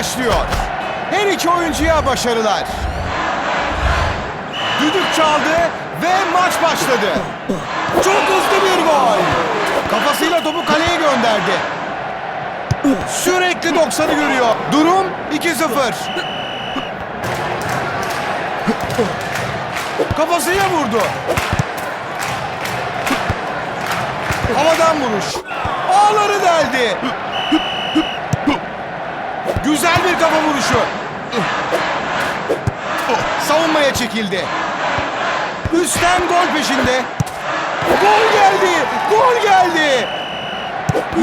Başlıyor. Her iki oyuncuya başarılar. Düdük çaldı ve maç başladı. Çok hızlı bir gol. Kafasıyla topu kaleye gönderdi. Sürekli 90'ı görüyor. Durum 2-0. Kafasıyla vurdu. Havadan vuruş. Ağları deldi. Güzel bir kafa vuruşu. Savunmaya çekildi. Üstten gol peşinde. Gol geldi. Gol geldi.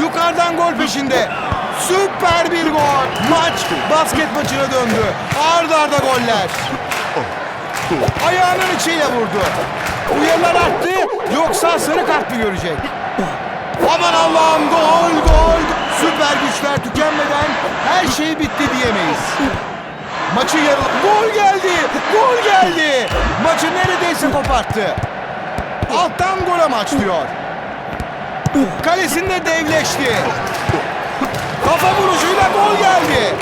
Yukarıdan gol peşinde. Süper bir gol. Maç basket maçına döndü. Arda arda goller. Ayağının içiyle vurdu. Uyarılar arttı. Yoksa sarı kart mı görecek? Aman Allah'ım gol gol. Süper güçler tükenmeden her şey bitti diyemeyiz. Maçı yarı... Gol geldi! Gol geldi! Maçı neredeyse koparttı. Alttan gol amaçlıyor. Kalesinde devleşti. Kafa vuruşuyla gol geldi.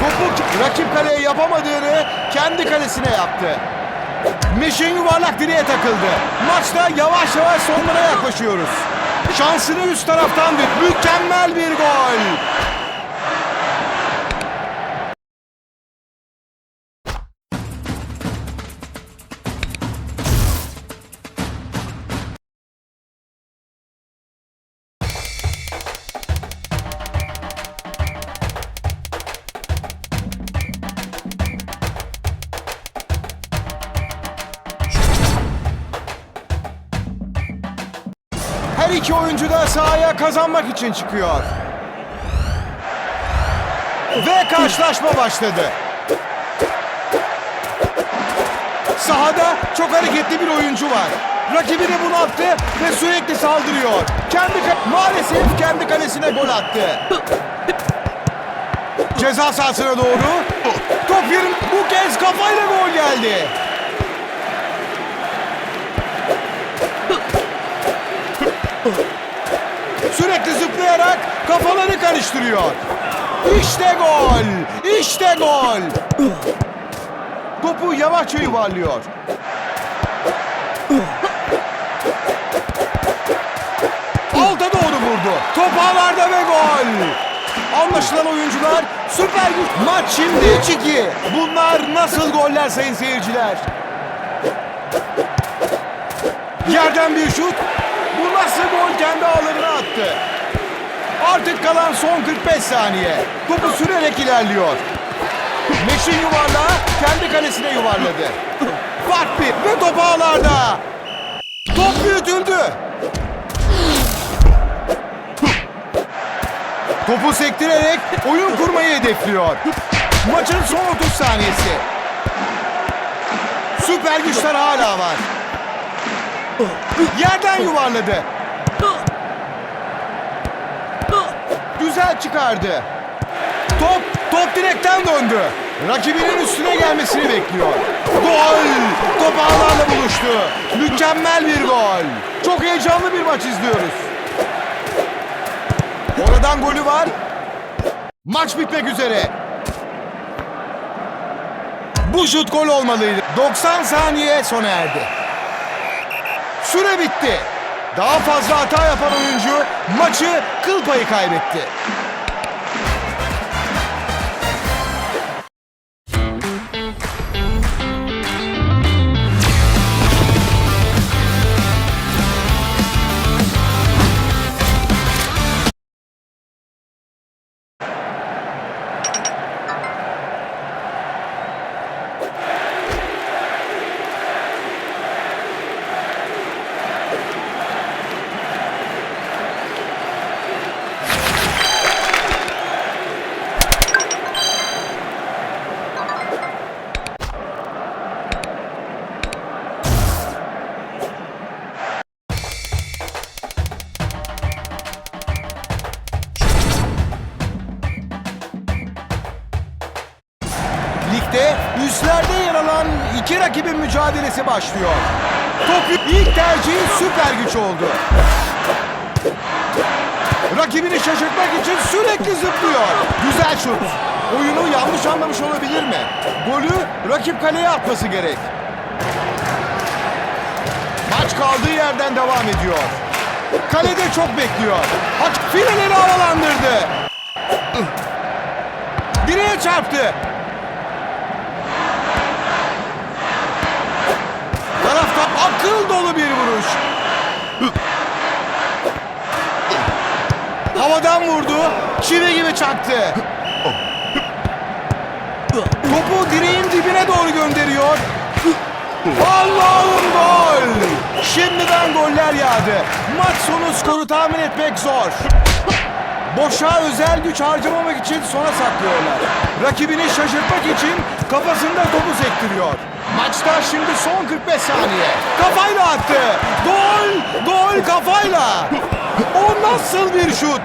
Topu rakip kaleye yapamadığını kendi kalesine yaptı. Meşin yuvarlak direğe takıldı. Maçta yavaş yavaş sonlara yaklaşıyoruz. Şansını üst taraftan bir mükemmel bir gol. Her iki oyuncu da sahaya kazanmak için çıkıyor. Ve karşılaşma başladı. Sahada çok hareketli bir oyuncu var. Rakibini bunalttı ve sürekli saldırıyor. Kendi maalesef kendi kalesine gol attı. Ceza sahasına doğru. Top yerin bu kez kafayla gol geldi. Sürekli zıplayarak kafaları karıştırıyor. İşte gol! İşte gol! Topu yavaşça yuvarlıyor. Alta doğru vurdu. Top ağlarda ve gol! Anlaşılan oyuncular süper güç. Maç şimdi 3-2. Bunlar nasıl goller sayın seyirciler? Yerden bir şut. Nasıl gol kendi ağlarına attı. Artık kalan son 45 saniye. Topu sürerek ilerliyor. Meşin yuvarlağı kendi kalesine yuvarladı. Fark bir ve top ağlarda. Top büyütüldü. Topu sektirerek oyun kurmayı hedefliyor. Maçın son 30 saniyesi. Süper güçler hala var. Yerden yuvarladı. Güzel çıkardı. Top, top direkten döndü. Rakibinin üstüne gelmesini bekliyor. Gol! Top ağlarla buluştu. Mükemmel bir gol. Çok heyecanlı bir maç izliyoruz. Oradan golü var. Maç bitmek üzere. Bu şut gol olmalıydı. 90 saniye sona erdi. Süre bitti. Daha fazla hata yapan oyuncu maçı kıl payı kaybetti. Mücadelesi başlıyor. Top ilk tercihi süper güç oldu. Rakibini şaşırtmak için sürekli zıplıyor. Güzel şut. Oyunu yanlış anlamış olabilir mi? Golü rakip kaleye atması gerek. Maç kaldığı yerden devam ediyor. Kalede çok bekliyor. Haç fileleri havalandırdı. Direğe çarptı. Akıl dolu bir vuruş. Havadan vurdu. Çivi gibi çaktı. Topu direğin dibine doğru gönderiyor. Allah'ım gol! Şimdiden goller yağdı. Maç sonu skoru tahmin etmek zor. Boşa özel güç harcamamak için sona saklıyorlar. Rakibini şaşırtmak için kafasında topu sektiriyor. Maçta şimdi son 45 saniye. Kafayla attı. Gol! Gol kafayla. O nasıl bir şut?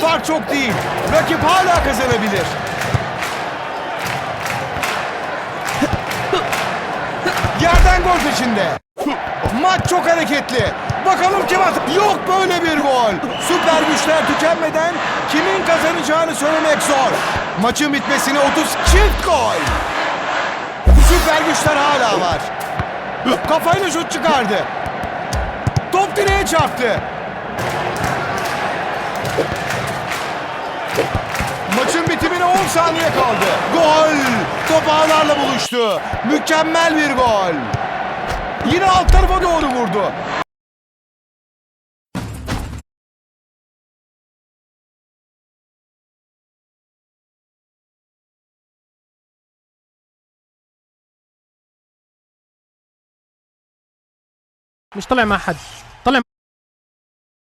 Fark çok değil. Rakip hala kazanabilir. Yerden gol peşinde. Maç çok hareketli. Bakalım kim at? Yok böyle bir gol. Süper güçler tükenmeden kimin kazanacağını söylemek zor. Maçın bitmesine 30 çift gol. Süper güçler hala var. Kafayla şut çıkardı. Top direğe çarptı. Maçın bitimine 10 saniye kaldı. Gol! Top ağlarla buluştu. Mükemmel bir gol. Yine alt tarafa doğru vurdu. مش طلع مع حد. طلع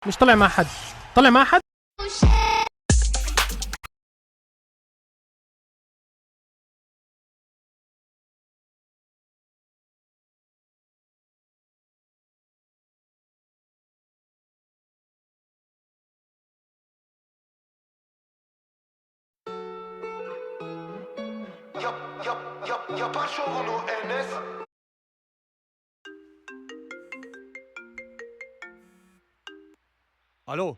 مش طلع مع حد. طلع مع حد؟ يا يا يا يا باشا انس Alo.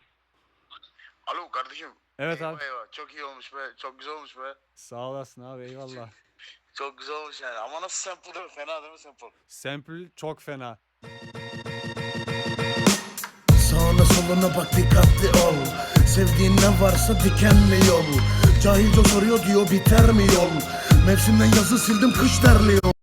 Alo kardeşim. Evet eyvah abi. Eyvah. Çok iyi olmuş be. Çok güzel olmuş be. Sağ olasın abi eyvallah. Çok güzel olmuş yani. Ama nasıl sample değil mi? Fena değil mi sample? Sample çok fena. Sağına soluna bak dikkatli ol Sevdiğin ne varsa dikenli yol Cahilce soruyor diyor biter mi yol Mevsimden yazı sildim kış terliyor